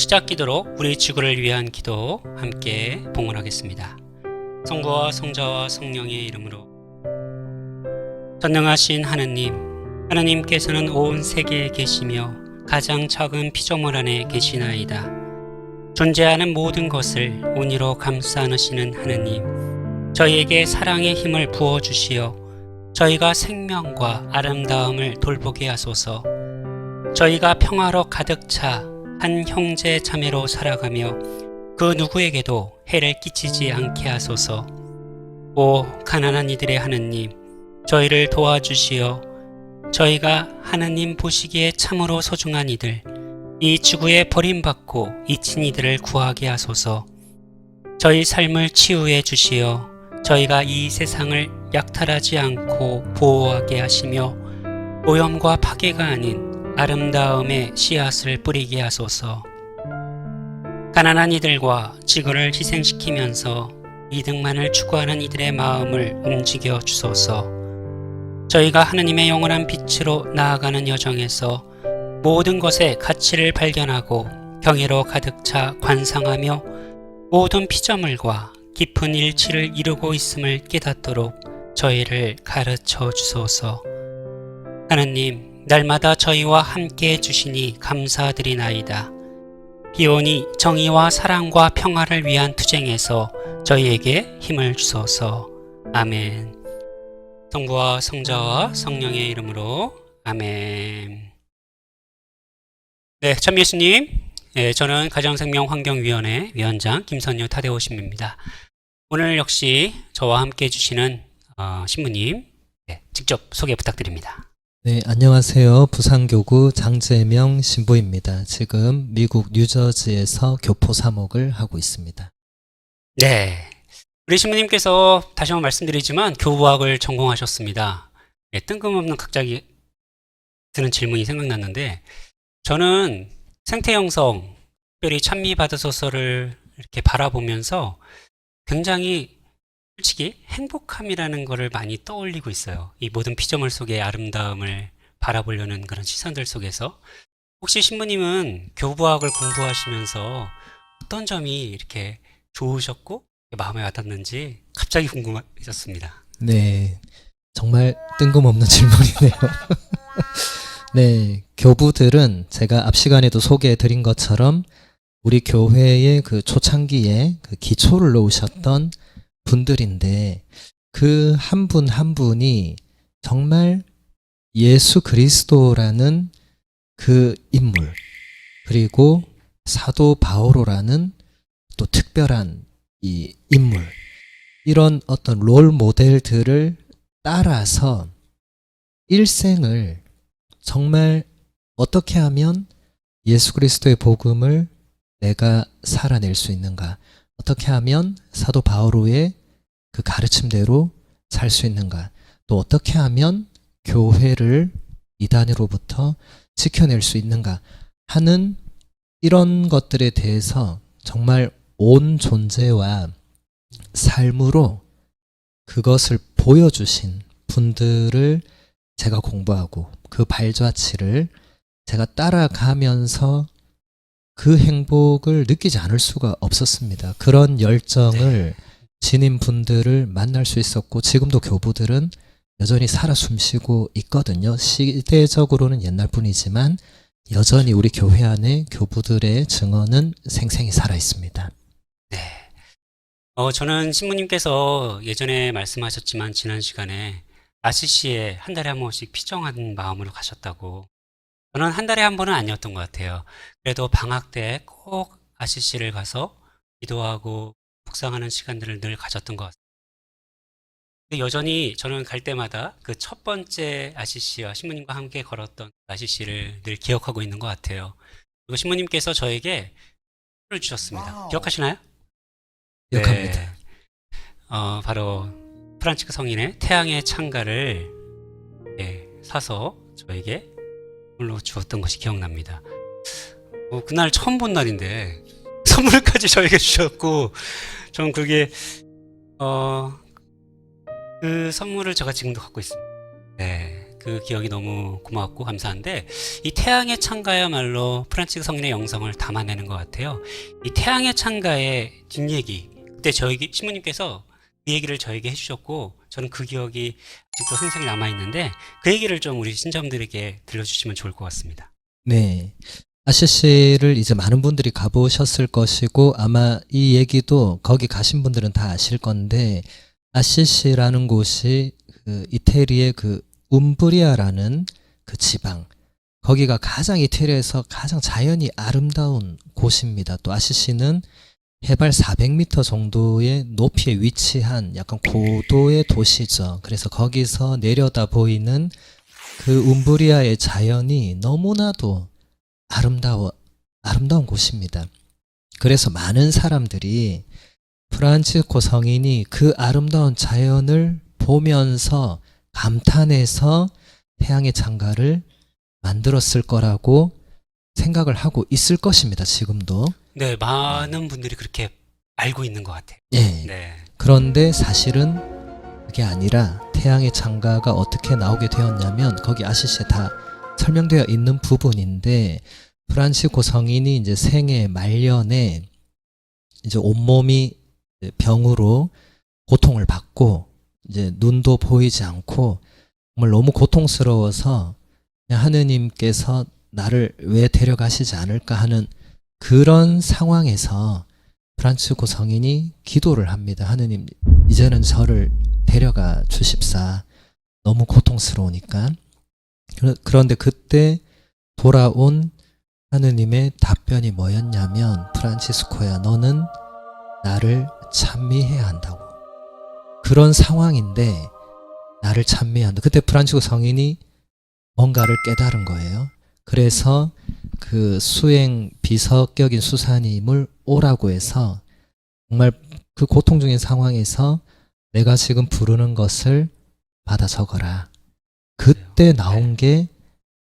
어, 시작 기도로 우리 지구를 위한 기도 함께 봉헌하겠습니다. 성부와 성자와 성령의 이름으로 전능하신 하느님, 하나님께서는 온 세계에 계시며 가장 작은 피조물 안에 계시나이다. 존재하는 모든 것을 온유로 감싸 안으시는 하느님, 저희에게 사랑의 힘을 부어 주시어 저희가 생명과 아름다움을 돌보게 하소서. 저희가 평화로 가득 차 한 형제 자매로 살아가며 그 누구에게도 해를 끼치지 않게 하소서. 오 가난한 이들의 하느님, 저희를 도와주시어 저희가 하느님 보시기에 참으로 소중한 이들, 이 지구에 버림받고 잊힌 이들을 구하게 하소서. 저희 삶을 치유해 주시어 저희가 이 세상을 약탈하지 않고 보호하게 하시며 오염과 파괴가 아닌 아름다움의 씨앗을 뿌리게 하소서. 가난한 이들과 지구를 희생시키면서 이득만을 추구하는 이들의 마음을 움직여 주소서. 저희가 하느님의 영원한 빛으로 나아가는 여정에서 모든 것의 가치를 발견하고 경애로 가득 차 관상하며 모든 피조물과 깊은 일치를 이루고 있음을 깨닫도록 저희를 가르쳐 주소서. 하느님, 날마다 저희와 함께 해주시니 감사드리나이다. 비오니 정의와 사랑과 평화를 위한 투쟁에서 저희에게 힘을 주소서. 아멘. 성부와 성자와 성령의 이름으로 아멘. 네, 참 예수님. 네, 저는 가정생명환경위원회 위원장 김선유 타데오 신부입니다. 오늘 역시 저와 함께 해주시는 어, 신부님 네, 직접 소개 부탁드립니다. 네, 안녕하세요. 부산교구 장재명 신부입니다. 지금 미국 뉴저지에서 교포 사목을 하고 있습니다. 네. 우리 신부님께서 다시 한번 말씀드리지만 교부학을 전공하셨습니다. 네, 뜬금없는 갑자기 드는 질문이 생각났는데 저는 생태 형성, 특별히 찬미 받으소서를 이렇게 바라보면서 굉장히 솔직히 행복함이라는 거를 많이 떠올리고 있어요. 이 모든 피조물 속의 아름다움을 바라보려는 그런 시선들 속에서 혹시 신부님은 교부학을 공부하시면서 어떤 점이 이렇게 좋으셨고 마음에 와닿는지 갑자기 궁금해졌습니다. 네, 정말 뜬금없는 질문이네요. 네, 교부들은 제가 앞 시간에도 소개해 드린 것처럼 우리 교회의 그 초창기에 그 기초를 놓으셨던 분들인데 그 한 분 한 분이 정말 예수 그리스도라는 그 인물 그리고 사도 바오로라는 또 특별한 이 인물 이런 어떤 롤 모델들을 따라서 일생을 정말 어떻게 하면 예수 그리스도의 복음을 내가 살아낼 수 있는가? 어떻게 하면 사도 바오로의 그 가르침대로 살 수 있는가? 또 어떻게 하면 교회를 이단으로부터 지켜낼 수 있는가? 하는 이런 것들에 대해서 정말 온 존재와 삶으로 그것을 보여주신 분들을 제가 공부하고 그 발자취를 제가 따라가면서 그 행복을 느끼지 않을 수가 없었습니다. 그런 열정을 지닌 분들을 만날 수 있었고 지금도 교부들은 여전히 살아 숨쉬고 있거든요. 시대적으로는 옛날 뿐이지만 여전히 우리 교회 안에 교부들의 증언은 생생히 살아 있습니다. 네. 어, 저는 신부님께서 예전에 말씀하셨지만 지난 시간에 아시시에 한 달에 한 번씩 피정한 마음으로 가셨다고. 저는 한 달에 한 번은 아니었던 것 같아요. 그래도 방학 때 꼭 아시시를 가서 기도하고 묵상하는 시간들을 늘 가졌던 것 같아요. 근데 여전히 저는 갈 때마다 그 첫 번째 아시시와 신부님과 함께 걸었던 아시시를 늘 기억하고 있는 것 같아요. 그리고 신부님께서 저에게 를 주셨습니다. 와우. 기억하시나요? 기억합니다. 네. 어, 바로 프란치크 성인의 태양의 창가를 예, 사서 저에게 선물로 주었던 것이 기억납니다. 어, 그날 처음 본 날인데 선물까지 저에게 주셨고 저는 그게 어, 그 선물을 제가 지금도 갖고 있습니다. 네, 그 기억이 너무 고맙고 감사한데 이 태양의 창가야말로 프란치스 성인의 영성을 담아내는 것 같아요. 이 태양의 창가의 뒷얘기 그때 저에게 신부님께서 그 얘기를 저에게 해주셨고 저는 그 기억이 아직도 생생히 남아 있는데 그 얘기를 좀 우리 신자분들에게 들려주시면 좋을 것 같습니다. 네. 아시시를 이제 많은 분들이 가보셨을 것이고 아마 이 얘기도 거기 가신 분들은 다 아실 건데 아시시라는 곳이 그 이태리의 그 움브리아라는 그 지방 거기가 가장 이태리에서 가장 자연이 아름다운 곳입니다. 또 아시시는 해발 400m 정도의 높이에 위치한 약간 고도의 도시죠. 그래서 거기서 내려다 보이는 그 움브리아의 자연이 너무나도 아름다워, 아름다운 곳입니다. 그래서 많은 사람들이 프란치스코 성인이 그 아름다운 자연을 보면서 감탄해서 태양의 창가를 만들었을 거라고 생각을 하고 있을 것입니다. 지금도. 네, 많은 분들이 그렇게 알고 있는 것 같아요. 예. 네, 그런데 사실은 그게 아니라 태양의 창가가 어떻게 나오게 되었냐면 거기 아시시에 다 설명되어 있는 부분인데 프란치스코 성인이 이제 생애 말년에 이제 온몸이 병으로 고통을 받고 이제 눈도 보이지 않고 정말 너무 고통스러워서 하느님께서 나를 왜 데려가시지 않을까 하는 그런 상황에서 프란치스코 성인이 기도를 합니다. 하느님, 이제는 저를 데려가 주십사. 너무 고통스러우니까. 그런데 그때 돌아온 하느님의 답변이 뭐였냐면, 프란치스코야, 너는 나를 찬미해야 한다고. 그런 상황인데, 나를 찬미해야 한다. 그때 프란치스코 성인이 뭔가를 깨달은 거예요. 그래서 그 수행 비석격인 수사님을 오라고 해서 정말 그 고통적인 상황에서 내가 지금 부르는 것을 받아 적어라. 그때 나온 게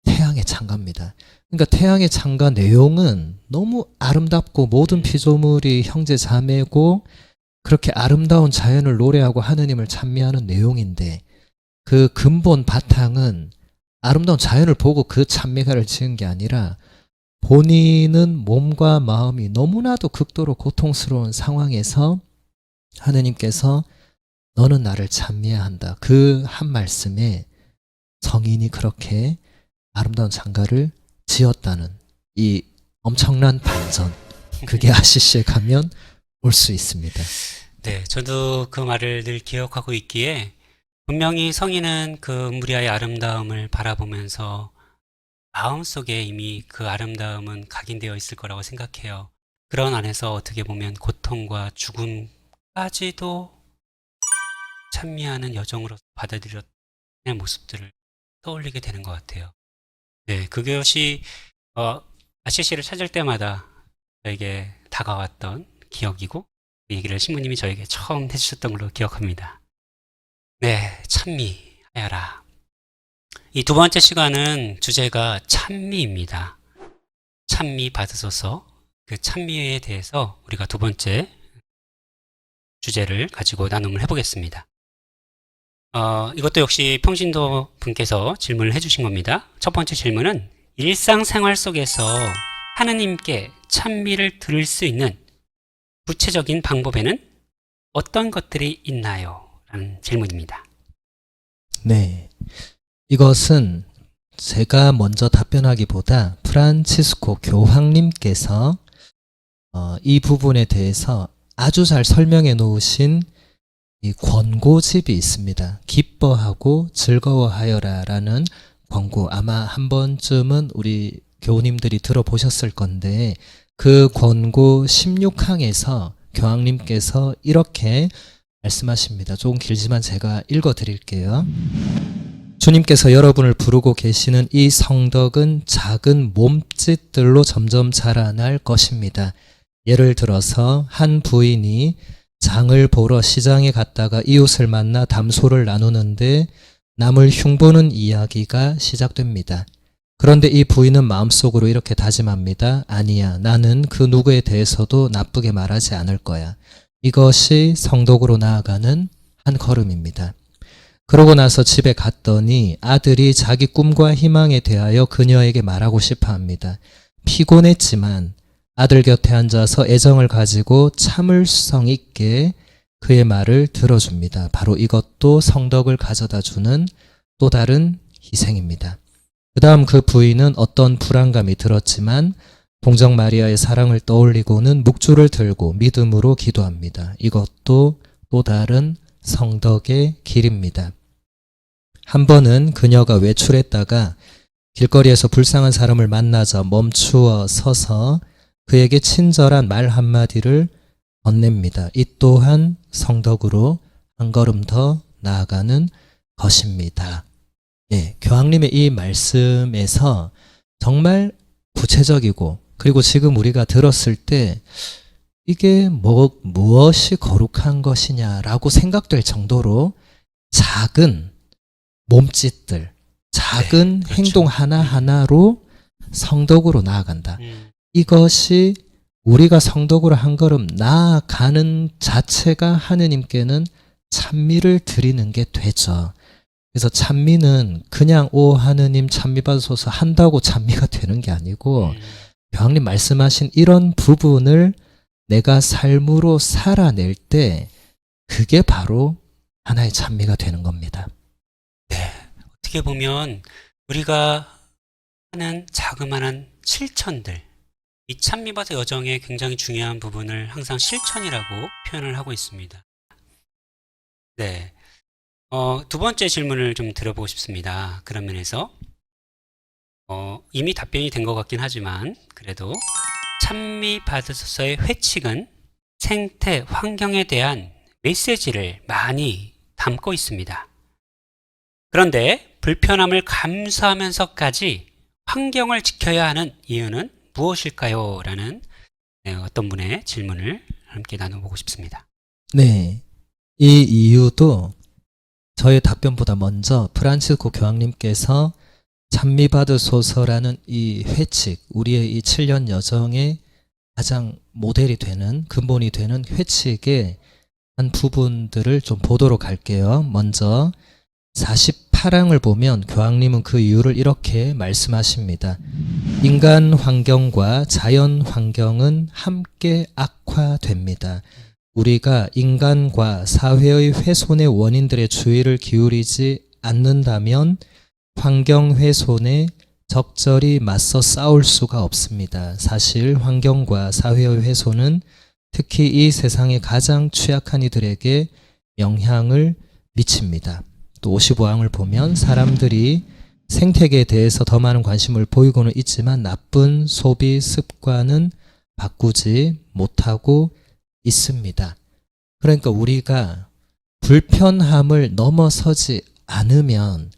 태양의 창가입니다. 그러니까 태양의 창가 내용은 너무 아름답고 모든 피조물이 형제 자매고 그렇게 아름다운 자연을 노래하고 하느님을 찬미하는 내용인데 그 근본 바탕은 아름다운 자연을 보고 그 찬미가를 지은 게 아니라 본인은 몸과 마음이 너무나도 극도로 고통스러운 상황에서 하느님께서 너는 나를 찬미해야 한다. 그 한 말씀에 성인이 그렇게 아름다운 장가를 지었다는 이 엄청난 반전. 그게 아시시에 가면 올 수 있습니다. 네, 저도 그 말을 늘 기억하고 있기에 분명히 성인은 그 무리아의 아름다움을 바라보면서 마음속에 이미 그 아름다움은 각인되어 있을 거라고 생각해요. 그런 안에서 어떻게 보면 고통과 죽음까지도 찬미하는 여정으로 받아들였는 모습들을 떠올리게 되는 것 같아요. 네, 그것이 어, 아시시를 찾을 때마다 저에게 다가왔던 기억이고 그 얘기를 신부님이 저에게 처음 해주셨던 걸로 기억합니다. 네, 찬미하여라. 이 두 번째 시간은 주제가 찬미입니다. 찬미 받으소서 그 찬미에 대해서 우리가 두 번째 주제를 가지고 나눔을 해보겠습니다. 어, 이것도 역시 평신도 분께서 질문을 해주신 겁니다. 첫 번째 질문은 일상생활 속에서 하느님께 찬미를 들을 수 있는 구체적인 방법에는 어떤 것들이 있나요? 라는 질문입니다. 네. 이것은 제가 먼저 답변하기보다 프란치스코 교황님께서 어, 이 부분에 대해서 아주 잘 설명해 놓으신 이 권고집이 있습니다. 기뻐하고 즐거워하여라 라는 권고 아마 한 번쯤은 우리 교우님들이 들어보셨을 건데 그 권고 16항에서 교황님께서 이렇게 말씀하십니다. 조금 길지만 제가 읽어 드릴게요. 주님께서 여러분을 부르고 계시는 이 성덕은 작은 몸짓들로 점점 자라날 것입니다. 예를 들어서 한 부인이 장을 보러 시장에 갔다가 이웃을 만나 담소를 나누는데 남을 흉보는 이야기가 시작됩니다. 그런데 이 부인은 마음속으로 이렇게 다짐합니다. 아니야, 나는 그 누구에 대해서도 나쁘게 말하지 않을 거야. 이것이 성덕으로 나아가는 한 걸음입니다. 그러고 나서 집에 갔더니 아들이 자기 꿈과 희망에 대하여 그녀에게 말하고 싶어 합니다. 피곤했지만 아들 곁에 앉아서 애정을 가지고 참을성 있게 그의 말을 들어줍니다. 바로 이것도 성덕을 가져다 주는 또 다른 희생입니다. 그 다음 그 부인은 어떤 불안감이 들었지만 동정 마리아의 사랑을 떠올리고는 묵주를 들고 믿음으로 기도합니다. 이것도 또 다른 성덕의 길입니다. 한 번은 그녀가 외출했다가 길거리에서 불쌍한 사람을 만나자 멈추어 서서 그에게 친절한 말 한마디를 건넵니다. 이 또한 성덕으로 한 걸음 더 나아가는 것입니다. 예, 교황님의 이 말씀에서 정말 구체적이고 그리고 지금 우리가 들었을 때 이게 뭐 무엇이 거룩한 것이냐라고 생각될 정도로 작은 몸짓들, 작은 네, 그렇죠. 행동 하나하나로 성덕으로 나아간다. 음, 이것이 우리가 성덕으로 한 걸음 나아가는 자체가 하느님께는 찬미를 드리는 게 되죠. 그래서 찬미는 그냥 오 하느님 찬미 받으소서 한다고 찬미가 되는 게 아니고 음, 교황님 말씀하신 이런 부분을 내가 삶으로 살아낼 때 그게 바로 하나의 찬미가 되는 겁니다. 어떻게 보면 우리가 하는 자그마한 실천들, 이 찬미받의 여정의 굉장히 중요한 부분을 항상 실천이라고 표현을 하고 있습니다. 네. 어, 두 번째 질문을 좀 드려보고 싶습니다. 그런 면에서, 어, 이미 답변이 된 것 같긴 하지만, 그래도 찬미받으소서의 회칙은 생태, 환경에 대한 메시지를 많이 담고 있습니다. 그런데 불편함을 감수하면서까지 환경을 지켜야 하는 이유는 무엇일까요? 라는 네, 어떤 분의 질문을 함께 나눠보고 싶습니다. 네. 이 이유도 저의 답변보다 먼저 프란치스코 교황님께서 찬미받으소서라는 이 회칙, 우리의 이 7년 여정의 가장 모델이 되는, 근본이 되는 회칙의 한 부분들을 좀 보도록 할게요. 먼저 48항을 보면 교황님은 그 이유를 이렇게 말씀하십니다. 인간 환경과 자연 환경은 함께 악화됩니다. 우리가 인간과 사회의 훼손의 원인들의 주의를 기울이지 않는다면 환경 훼손에 적절히 맞서 싸울 수가 없습니다. 사실 환경과 사회의 훼손은 특히 이 세상의 가장 취약한 이들에게 영향을 미칩니다. 또 55항을 보면 사람들이 생태계에 대해서 더 많은 관심을 보이고는 있지만 나쁜 소비 습관은 바꾸지 못하고 있습니다. 그러니까 우리가 불편함을 넘어서지 않으면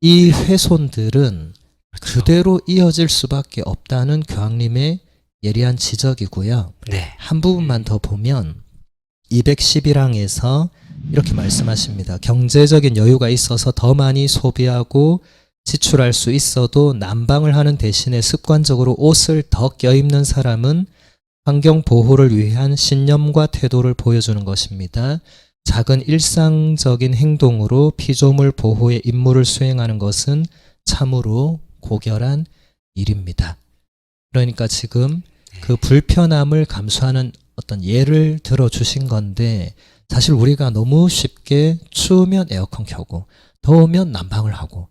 이 훼손들은 그렇죠? 그대로 이어질 수밖에 없다는 교황님의 예리한 지적이고요. 네. 한 부분만 더 보면 211항에서 이렇게 말씀하십니다. 경제적인 여유가 있어서 더 많이 소비하고 지출할 수 있어도 난방을 하는 대신에 습관적으로 옷을 더 껴입는 사람은 환경 보호를 위한 신념과 태도를 보여주는 것입니다. 작은 일상적인 행동으로 피조물 보호의 임무를 수행하는 것은 참으로 고결한 일입니다. 그러니까 지금 그 불편함을 감수하는 어떤 예를 들어 주신 건데 사실 우리가 너무 쉽게 추우면 에어컨 켜고 더우면 난방을 하고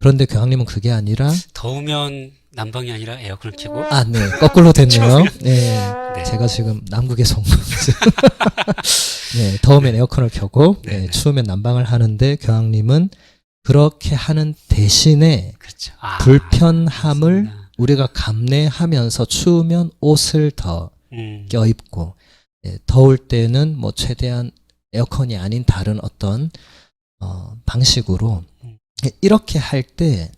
그런데 교황님은 그게 아니라 더우면 난방이 아니라 에어컨을 켜고 아, 네. 거꾸로 됐네요. 네. 네. 제가 지금 남극에서 온 거죠. 네. 더우면 에어컨을 켜고 네, 네, 네. 추우면 난방을 하는데 교황님은 그렇게 하는 대신에 그렇죠. 아, 불편함을 맞습니다. 우리가 감내하면서 추우면 옷을 더 음, 껴입고 예, 더울 때는 뭐 최대한 에어컨이 아닌 다른 어떤 어, 방식으로 음. 예, 이렇게 할 때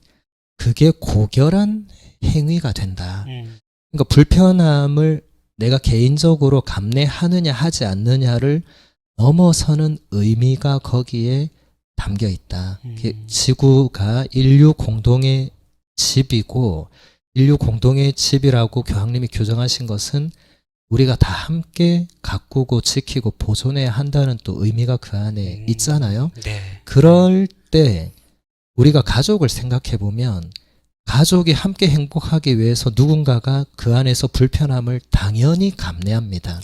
그게 고결한 행위가 된다. 음, 그러니까 불편함을 내가 개인적으로 감내하느냐 하지 않느냐를 넘어서는 의미가 거기에 담겨 있다. 음. 지구가 인류 공동의 집이고 인류 공동의 집이라고 교황님이 규정하신 것은 우리가 다 함께 가꾸고 지키고 보존해야 한다는 또 의미가 그 안에 음. 있잖아요. 네. 그럴 때 우리가 가족을 생각해 보면 가족이 함께 행복하기 위해서 누군가가 그 안에서 불편함을 당연히 감내합니다.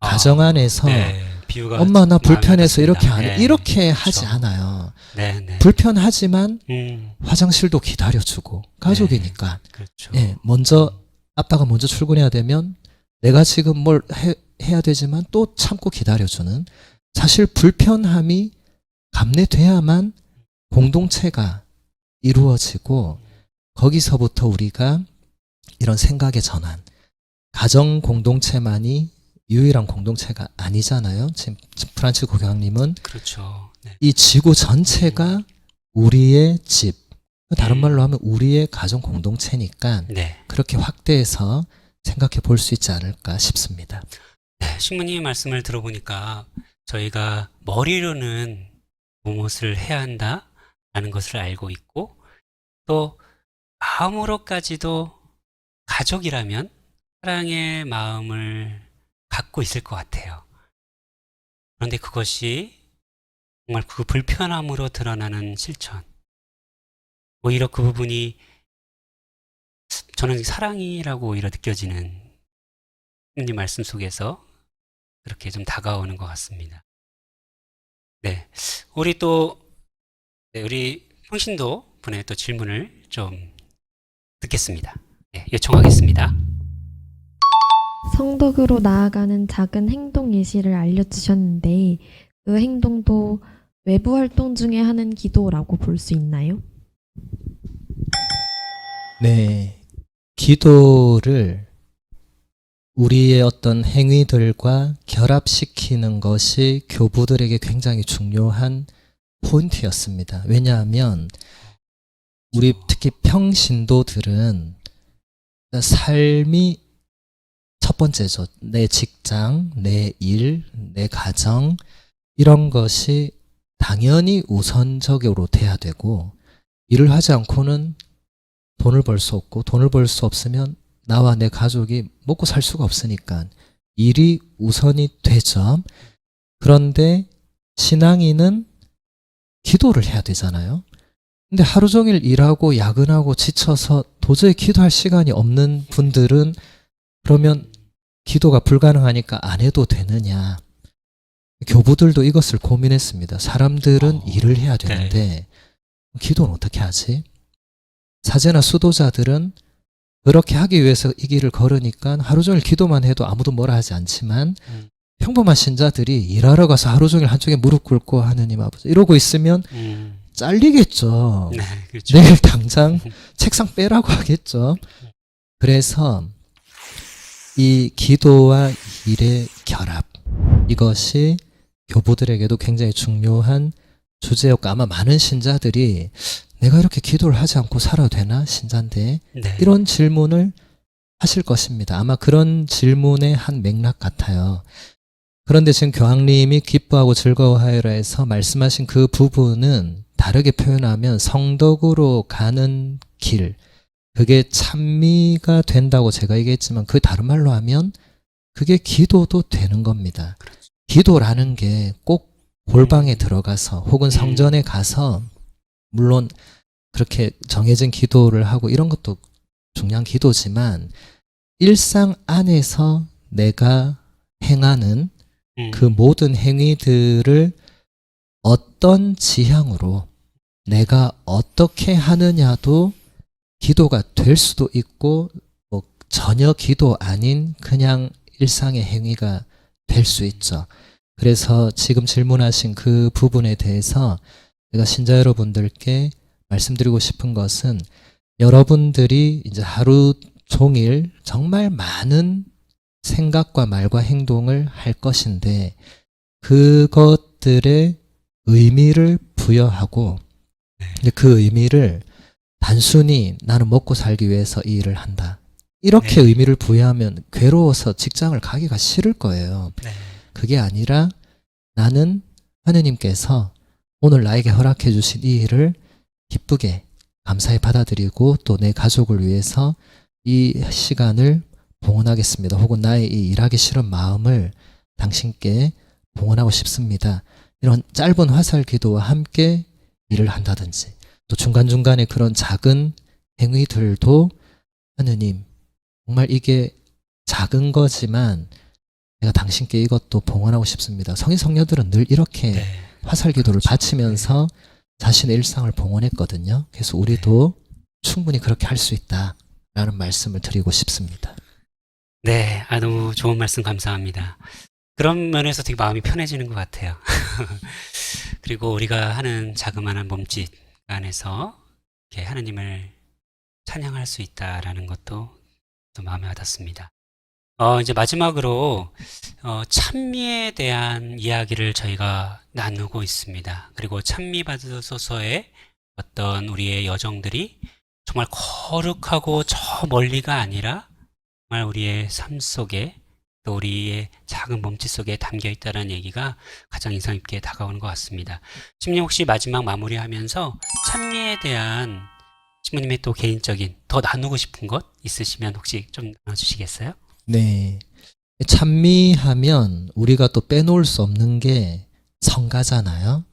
아, 가정 안에서 네. 엄마 나 불편해서. 이렇게 안 해. 네. 이렇게 하지 그렇죠. 않아요. 네, 네. 불편하지만 음, 화장실도 기다려주고 가족이니까 그렇죠. 예, 먼저 아빠가 먼저 출근해야 되면 내가 지금 뭘 해, 해야 되지만 또 참고 기다려주는 사실 불편함이 감내돼야만 공동체가 이루어지고 거기서부터 우리가 이런 생각의 전환 가정 공동체만이 유일한 공동체가 아니잖아요. 지금 프란치코 교황님은 그렇죠. 네. 이 지구 전체가 우리의 집 다른 음. 말로 하면 우리의 가정 공동체니까 네. 그렇게 확대해서 생각해 볼 수 있지 않을까 싶습니다. 네, 신부님 말씀을 들어보니까 저희가 머리로는 무엇을 해야 한다라는 것을 알고 있고 또 마음으로까지도 가족이라면 사랑의 마음을 갖고 있을 것 같아요. 그런데 그것이 정말 그 불편함으로 드러나는 실천. 오히려 그 부분이 저는 사랑이라고 오히려 느껴지는 신부님 말씀 속에서 그렇게 좀 다가오는 것 같습니다. 네. 우리 또, 네, 우리 평신도 분의 또 질문을 좀 듣겠습니다. 네, 요청하겠습니다. 성덕으로 나아가는 작은 행동 예시를 알려주셨는데 그 행동도 외부 활동 중에 하는 기도라고 볼 수 있나요? 네. 기도를 우리의 어떤 행위들과 결합시키는 것이 교부들에게 굉장히 중요한 포인트였습니다. 왜냐하면 우리 특히 평신도들은 삶이 첫 번째죠. 내 직장, 내 일, 내 가정, 이런 것이 당연히 우선적으로 돼야 되고, 일을 하지 않고는 돈을 벌 수 없고, 돈을 벌 수 없으면 나와 내 가족이 먹고 살 수가 없으니까 일이 우선이 되죠. 그런데 신앙인은 기도를 해야 되잖아요. 근데 하루 종일 일하고 야근하고 지쳐서 도저히 기도할 시간이 없는 분들은 그러면 기도가 불가능하니까 안 해도 되느냐. 교부들도 이것을 고민했습니다. 사람들은 어, 일을 해야 되는데 기도는 어떻게 하지? 사제나 수도자들은 그렇게 하기 위해서 이 길을 걸으니까 하루 종일 기도만 해도 아무도 뭐라 하지 않지만 음. 평범한 신자들이 일하러 가서 하루 종일 한쪽에 무릎 꿇고 하느님 아버지 이러고 있으면 음, 잘리겠죠. 네, 그렇죠. 내일 당장 책상 빼라고 하겠죠. 그래서 이 기도와 일의 결합 이것이 교부들에게도 굉장히 중요한 주제였고 아마 많은 신자들이 내가 이렇게 기도를 하지 않고 살아도 되나 신자인데 네. 이런 질문을 하실 것입니다. 아마 그런 질문의 한 맥락 같아요. 그런데 지금 교황님이 기뻐하고 즐거워하여라 해서 말씀하신 그 부분은 다르게 표현하면 성덕으로 가는 길, 그게 찬미가 된다고 제가 얘기했지만 그 다른 말로 하면 그게 기도도 되는 겁니다. 기도라는 게 꼭 골방에 음. 들어가서 혹은 성전에 가서 물론 그렇게 정해진 기도를 하고 이런 것도 중요한 기도지만 일상 안에서 내가 행하는 음, 그 모든 행위들을 어떤 지향으로 내가 어떻게 하느냐도 기도가 될 수도 있고 뭐 전혀 기도 아닌 그냥 일상의 행위가 될 수 있죠. 그래서 지금 질문하신 그 부분에 대해서 제가 신자 여러분들께 말씀드리고 싶은 것은 여러분들이 이제 하루 종일 정말 많은 생각과 말과 행동을 할 것인데 그것들의 의미를 부여하고 그 의미를 단순히 나는 먹고 살기 위해서 이 일을 한다. 이렇게 네. 의미를 부여하면 괴로워서 직장을 가기가 싫을 거예요. 네. 그게 아니라 나는 하느님께서 오늘 나에게 허락해 주신 이 일을 기쁘게 감사히 받아들이고 또 내 가족을 위해서 이 시간을 봉헌하겠습니다. 혹은 나의 이 일하기 싫은 마음을 당신께 봉헌하고 싶습니다. 이런 짧은 화살 기도와 함께 일을 한다든지 또 중간중간에 그런 작은 행위들도 하느님 정말 이게 작은 거지만 내가 당신께 이것도 봉헌하고 싶습니다. 성인 성녀들은 늘 이렇게 네. 화살 기도를 그렇죠. 바치면서 자신의 일상을 봉헌했거든요. 그래서 우리도 충분히 그렇게 할 수 있다라는 말씀을 드리고 싶습니다. 네, 아, 너무 좋은 말씀 감사합니다. 그런 면에서 되게 마음이 편해지는 것 같아요. 그리고 우리가 하는 자그마한 몸짓 안에서 이렇게 하나님을 찬양할 수 있다라는 것도 또 마음에 와닿습니다. 어, 이제 마지막으로 어, 찬미에 대한 이야기를 저희가 나누고 있습니다. 그리고 찬미 받으소서의 어떤 우리의 여정들이 정말 거룩하고 저 멀리가 아니라 정말 우리의 삶 속에 또 우리의 작은 몸짓 속에 담겨 있다는 얘기가 가장 인상 깊게 다가오는 것 같습니다. 신부님 혹시 마지막 마무리하면서 찬미에 대한 신부님의 또 개인적인 더 나누고 싶은 것 있으시면 혹시 좀 나눠주시겠어요? 네. 찬미하면 우리가 또 빼놓을 수 없는 게 성가잖아요.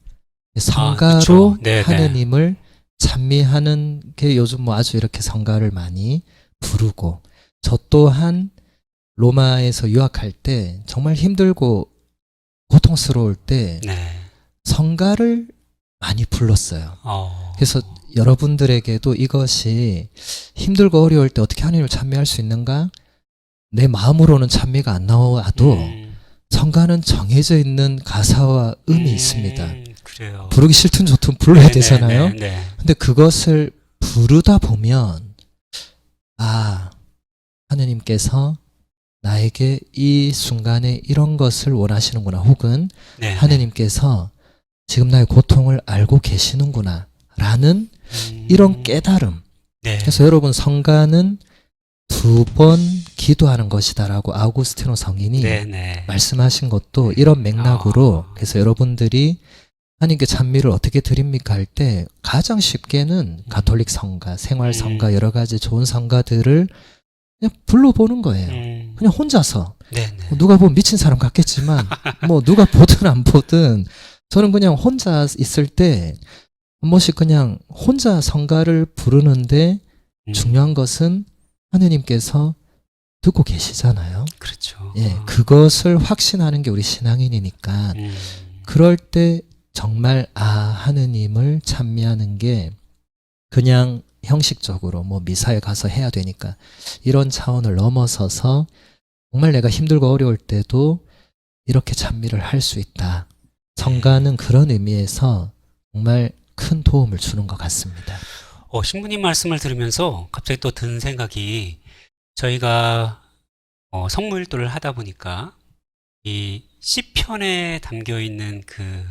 성가로 그쵸. 네, 네. 하느님을 찬미하는 게 요즘 뭐 아주 이렇게 성가를 많이 부르고 저 또한 로마에서 유학할 때 정말 힘들고 고통스러울 때 네. 성가를 많이 불렀어요. 어. 그래서 여러분들에게도 이것이 힘들고 어려울 때 어떻게 하나님을 찬미할 수 있는가? 내 마음으로는 찬미가 안 나와도 음, 성가는 정해져 있는 가사와 음이 음, 있습니다. 그래요. 부르기 싫든 좋든 불러야 네, 네, 되잖아요. 네, 네. 근데 그것을 부르다 보면 아 하느님께서 나에게 이 순간에 이런 것을 원하시는구나 혹은 네, 하느님께서 지금 나의 고통을 알고 계시는구나 라는 음, 이런 깨달음 네. 그래서 여러분 성가는 두 번 기도하는 것이다라고 아우구스티노 성인이 네, 네. 말씀하신 것도 이런 맥락으로 아. 그래서 여러분들이 하나님께 찬미를 어떻게 드립니까 할 때 가장 쉽게는 가톨릭 성가, 생활 성가 음. 여러 가지 좋은 성가들을 그냥 불러보는 거예요. 음, 그냥 혼자서 네, 네. 뭐 누가 보면 미친 사람 같겠지만 뭐 누가 보든 안 보든 저는 그냥 혼자 있을 때 한 번씩 그냥 혼자 성가를 부르는데 음, 중요한 것은 하느님께서 듣고 계시잖아요. 그렇죠. 예, 어. 그것을 확신하는 게 우리 신앙인이니까 음, 그럴 때 정말 아 하느님을 찬미하는 게 그냥 형식적으로 뭐 미사에 가서 해야 되니까 이런 차원을 넘어서서 정말 내가 힘들고 어려울 때도 이렇게 찬미를 할 수 있다. 성가는 그런 의미에서 정말 큰 도움을 주는 것 같습니다. 어, 신부님 말씀을 들으면서 갑자기 또 든 생각이 저희가 어, 성무일도를 하다 보니까 이 시편에 담겨 있는 그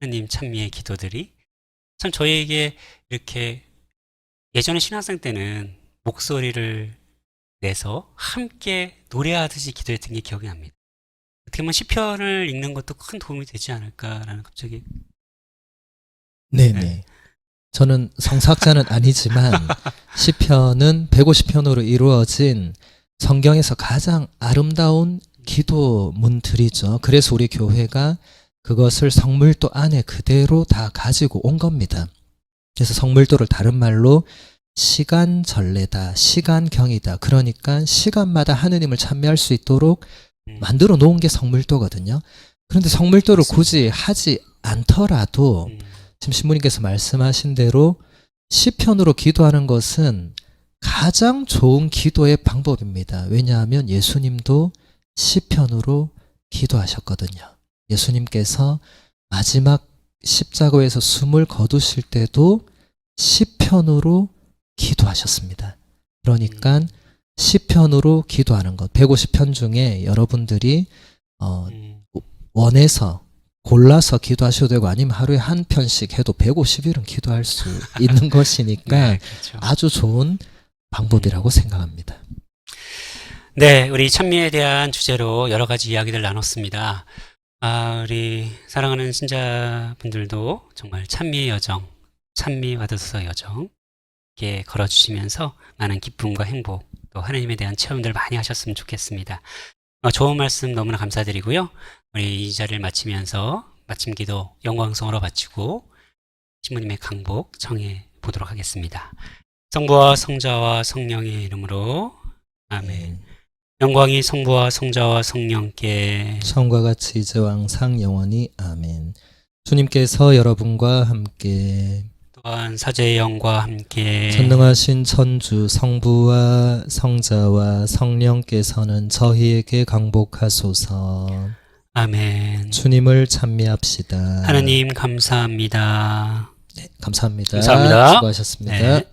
하느님 찬미의 기도들이 참 저희에게 이렇게 예전에 신학생 때는 목소리를 내서 함께 노래하듯이 기도했던 게 기억이 납니다. 어떻게 보면 시편을 읽는 것도 큰 도움이 되지 않을까라는 갑자기 네네. 네. 저는 성사학자는 아니지만 시편은 150편으로 이루어진 성경에서 가장 아름다운 기도문들이죠. 그래서 우리 교회가 그것을 성물도 안에 그대로 다 가지고 온 겁니다. 그래서 성물도를 다른 말로 시간 전례다, 시간경이다. 그러니까 시간마다 하느님을 찬미할 수 있도록 음, 만들어 놓은 게 성물도거든요. 그런데 성물도를 굳이 하지 않더라도 음, 지금 신부님께서 말씀하신 대로 시편으로 기도하는 것은 가장 좋은 기도의 방법입니다. 왜냐하면 예수님도 시편으로 기도하셨거든요. 예수님께서 마지막 십자가에서 숨을 거두실 때도 시편으로 기도하셨습니다. 그러니까 시편으로 기도하는 것 150편 중에 여러분들이 어, 음, 원해서 골라서 기도하셔도 되고 아니면 하루에 한 편씩 해도 150일은 기도할 수 있는 것이니까 네, 그렇죠. 아주 좋은 방법이라고 생각합니다. 네, 우리 찬미에 대한 주제로 여러 가지 이야기들 나눴습니다. 아, 우리 사랑하는 신자분들도 정말 찬미의 여정, 찬미 받으소서 여정, 이렇게 걸어주시면서 많은 기쁨과 행복 또 하나님에 대한 체험들 많이 하셨으면 좋겠습니다. 어, 좋은 말씀 너무나 감사드리고요. 우리 이 자리를 마치면서 마침 기도 영광성으로 바치고 신부님의 강복 청해 보도록 하겠습니다. 성부와 성자와 성령의 이름으로 아멘. 영광이 성부와 성자와 성령께 처음과 같이 이제 왕상 영원히 아멘. 주님께서 여러분과 함께 또한 사제의 영과 함께 전능하신 천주 성부와 성자와 성령께서는 저희에게 강복하소서. 아멘. 주님을 찬미합시다. 하나님 감사합니다. 네, 감사합니다. 감사합니다. 수고하셨습니다. 네.